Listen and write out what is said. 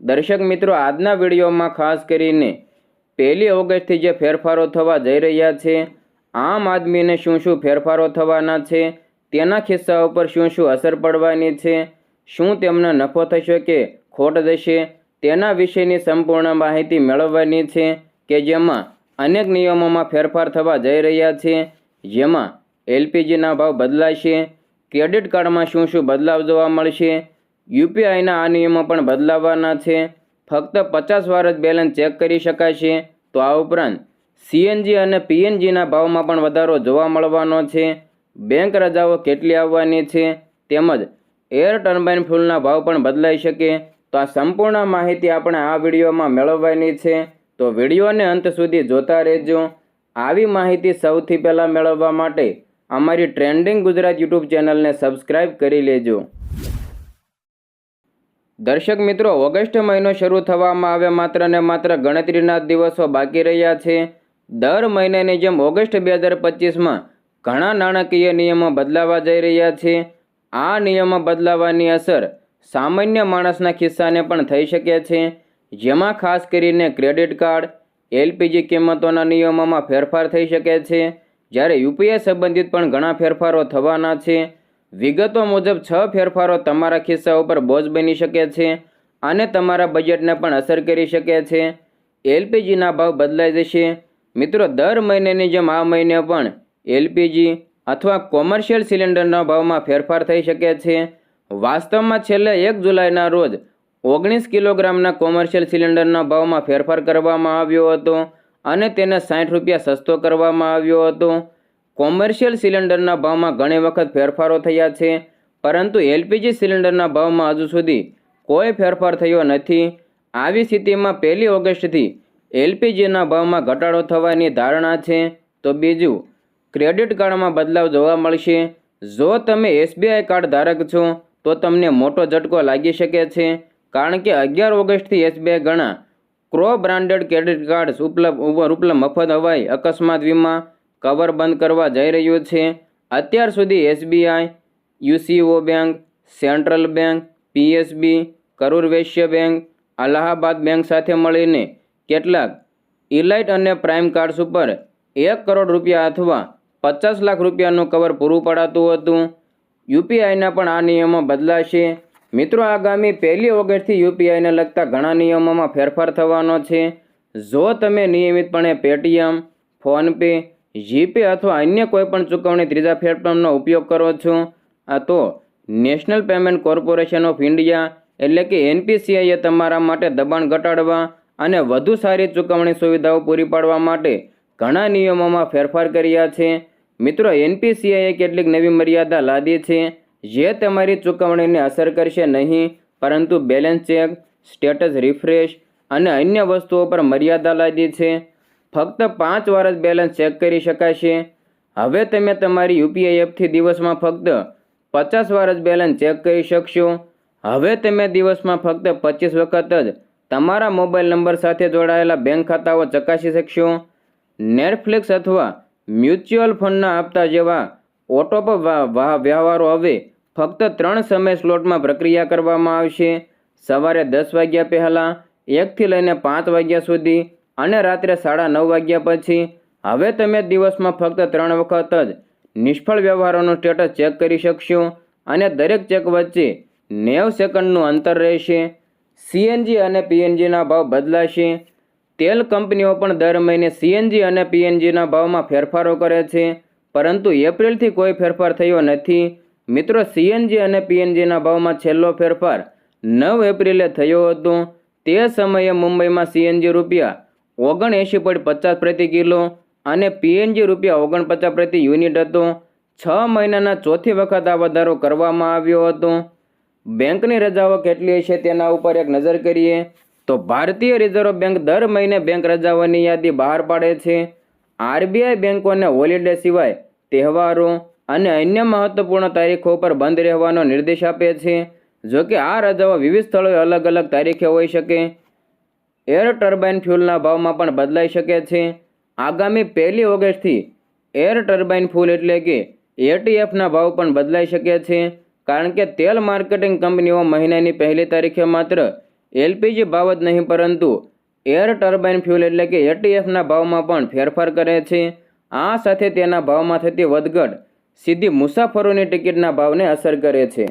દર્શક મિત્રો, આજના વિડીયોમાં ખાસ કરીને પહેલી ઓગસ્ટથી જે ફેરફારો થવા જઈ રહ્યા છે, આમ આદમીને શું શું ફેરફારો થવાના છે, તેના ખિસ્સા ઉપર શું શું અસર પડવાની છે, શું તેમને નફો થશે કે ખોટ જશે, તેના વિશેની સંપૂર્ણ માહિતી મેળવવાની છે કે જેમાં અનેક નિયમોમાં ફેરફાર થવા જઈ રહ્યા છે, જેમાં એલપીજીના ભાવ બદલાશે, ક્રેડિટ કાર્ડમાં શું શું બદલાવ જોવા મળશે યુપીઆઈના આ નિયમો પણ બદલાવવાના છે. ફક્ત પચાસ વાર જ બેલેન્સ ચેક કરી શકાશે તો આ ઉપરાંત સીએનજી અને પીએનજીના ભાવમાં પણ વધારો જોવા મળવાનો છે. બેંક રજાઓ કેટલી આવવાની છે? તેમજ એર ટર્બાઇન ફ્યુલના ભાવ પણ બદલાઈ શકે. તો આ સંપૂર્ણ માહિતી આપણે આ વિડીયોમાં મેળવવાની છે. તો વિડીયોને અંત સુધી જોતા રહેજો. આવી માહિતી સૌથી પહેલાં મેળવવા માટે અમારી ટ્રેન્ડિંગ ગુજરાત યુટ્યુબ ચેનલને સબસ્ક્રાઇબ કરી લેજો. દર્શક મિત્રો, ઓગસ્ટ મહિનો શરૂ થવામાં આવે માત્ર ને માત્ર ગણતરીના દિવસો બાકી રહ્યા છે. દર મહિનાની જેમ ઓગસ્ટ બે હજાર પચીસમાં ઘણા નાણાકીય નિયમો બદલાવા જઈ રહ્યા છે. આ નિયમો બદલાવાની અસર સામાન્ય માણસના ખિસ્સાને પણ થઈ શકે છે. જેમાં ખાસ કરીને ક્રેડિટ કાર્ડ, એલપીજી કિંમતોના નિયમોમાં ફેરફાર થઈ શકે છે. જ્યારે યુપીઆઈ સંબંધિત પણ ઘણા ફેરફારો થવાના છે. વિગતો મુજબ છ ફેરફારો તમારા ખિસ્સા ઉપર બોજ બની શકે છે અને તમારા બજેટને પણ અસર કરી શકે છે. એલપીજીના ભાવ બદલાઈ જશે. મિત્રો, દર મહિનેની જેમ આ મહિને પણ એલપીજી અથવા કોમર્શિયલ સિલિન્ડરના ભાવમાં ફેરફાર થઈ શકે છે. વાસ્તવમાં છેલ્લે એક જુલાઈના રોજ ઓગણીસ કિલોગ્રામના કોમર્શિયલ સિલિન્ડરના ભાવમાં ફેરફાર કરવામાં આવ્યો હતો અને તેને સાઠ રૂપિયા સસ્તો કરવામાં આવ્યો હતો. કોમર્શિયલ સિલિન્ડરના ભાવમાં ઘણી વખત ફેરફારો થયા છે, પરંતુ એલપીજી સિલિન્ડરના ભાવમાં હજુ સુધી કોઈ ફેરફાર થયો નથી. આવી સ્થિતિમાં પહેલી ઓગસ્ટથી એલપીજીના ભાવમાં ઘટાડો થવાની ધારણા છે. તો બીજું, ક્રેડિટ કાર્ડમાં બદલાવ જોવા મળશે. જો તમે એસબીઆઈ કાર્ડ ધારક છો, તો તમને મોટો ઝટકો લાગી શકે છે, કારણ કે અગિયાર ઓગસ્ટથી એસબીઆઈ ઘણા ક્રો બ્રાન્ડેડ ક્રેડિટ કાર્ડ્સ ઉપલબ્ધ ઉપલબ્ધ મફત હવાઈ અકસ્માત વીમા કવર બંધ કરવા જઈ રહ્યું છે. અત્યાર સુધી SBI, UCO bank, central bank, PSB, Karur Vysya bank, Allahabad bank સાથે મળીને કેટલાક ઇલાઇટ અને પ્રાઇમ કાર્ડ્સ ઉપર એક કરોડ રૂપિયા અથવા પચાસ લાખ રૂપિયાનું કવર પૂરું પડાતું હતું. યુપીઆઈના પણ આ નિયમો બદલાશે. મિત્રો, આગામી પહેલી ઓગસ્ટથી યુપીઆઈને લગતા ઘણા નિયમોમાં ફેરફાર થવાનો છે. જો તમે નિયમિતપણે પેટીએમ ફોનપે જીપે અથવા અન્ય કોઈપણ ચૂકવણી ત્રીજા પ્લેટફોર્મનો ઉપયોગ કરો છો? આ તો national payment corporation of India એટલે કે એનપીસીઆઈએ તમારા માટે દબાણ ઘટાડવા અને વધુ સારી ચૂકવણી સુવિધાઓ પૂરી પાડવા માટે ઘણા નિયમોમાં ફેરફાર કર્યા છે. મિત્રો એનપીસીઆઈએ કેટલીક નવી મર્યાદા લાદી છે જે તમારી ચૂકવણીને અસર કરશે નહીં, પરંતુ બેલેન્સ ચેક, સ્ટેટસ રિફ્રેશ અને અન્ય વસ્તુઓ પર મર્યાદા લાદી છે. ફક્ત પાંચ વાર જ બેલેન્સ ચેક કરી શકાશે હવે તમે તમારી યુપીઆઈ એપથી દિવસમાં ફક્ત પચાસ વાર જ બેલેન્સ ચેક કરી શકશો. હવે તમે દિવસમાં ફક્ત પચીસ વખત જ તમારા મોબાઈલ નંબર સાથે જોડાયેલા બેંક ખાતાઓ ચકાસી શકશો. નેટફ્લિક્સ અથવા મ્યુચ્યુઅલ ફંડના હપ્તા જેવા ઓટોપ વ્યવહારો હવે ફક્ત ત્રણ સમય સ્લોટમાં પ્રક્રિયા કરવામાં આવશે. સવારે દસ વાગ્યા પહેલાં, એકથી લઈને પાંચ વાગ્યા સુધી અને રાત્રે સાડા નવ વાગ્યા પછી હવે તમે દિવસમાં ફક્ત ત્રણ વખત જ નિષ્ફળ વ્યવહારોનું સ્ટેટસ ચેક કરી શકશો અને દરેક ચેક વચ્ચે નેવ સેકન્ડનું અંતર રહેશે. સીએનજી અને પીએનજીના ભાવ બદલાશે. તેલ કંપનીઓ પણ દર મહિને સીએનજી અને પીએનજીના ભાવમાં ફેરફારો કરે છે. પરંતુ એપ્રિલથી કોઈ ફેરફાર થયો નથી. મિત્રો સીએનજી અને પીએનજીના ભાવમાં છેલ્લો ફેરફાર નવ એપ્રિલે થયો હતો. તે સમયે મુંબઈમાં સીએનજી રૂપિયા ઓગણએંશી પોઈન્ટ પચાસ પ્રતિ કિલો અને પીએનજી રૂપિયા ઓગણપચાસ પ્રતિ યુનિટ હતો. છ મહિનાના ચોથી વખત આ વધારો કરવામાં આવ્યો હતો. બેંકની રજાઓ કેટલી હશે તેના ઉપર એક નજર કરીએ. તો ભારતીય રિઝર્વ બેંક દર મહિને બેંક રજાઓની યાદી બહાર પાડે છે. આરબીઆઈ બેંકોને હોલિડે સિવાય તહેવારો અને અન્ય મહત્વપૂર્ણ તારીખો પર બંધ રહેવાનો નિર્દેશ આપે છે. જોકે આ રજાઓ વિવિધ સ્થળોએ અલગ અલગ તારીખે હોઈ શકે. એર ટર્બાઇન ફ્યુલના ભાવમાં પણ બદલાઈ શકે છે. આગામી પહેલી ઓગસ્ટથી એર ટર્બાઇન ફ્યુલ એટલે કે એટીએફના ભાવ પણ બદલાઈ શકે છે. કારણ કે તેલ માર્કેટિંગ કંપનીઓ મહિનાની પહેલી તારીખે માત્ર એલપીજી ભાવ જ નહીં, પરંતુ એર ટર્બાઇન ફ્યુલ એટલે કે એટીએફના ભાવમાં પણ ફેરફાર કરે છે. આ સાથે તેના ભાવમાં થતી વધઘટ સીધી મુસાફરોની ટિકિટના ભાવને અસર કરે છે.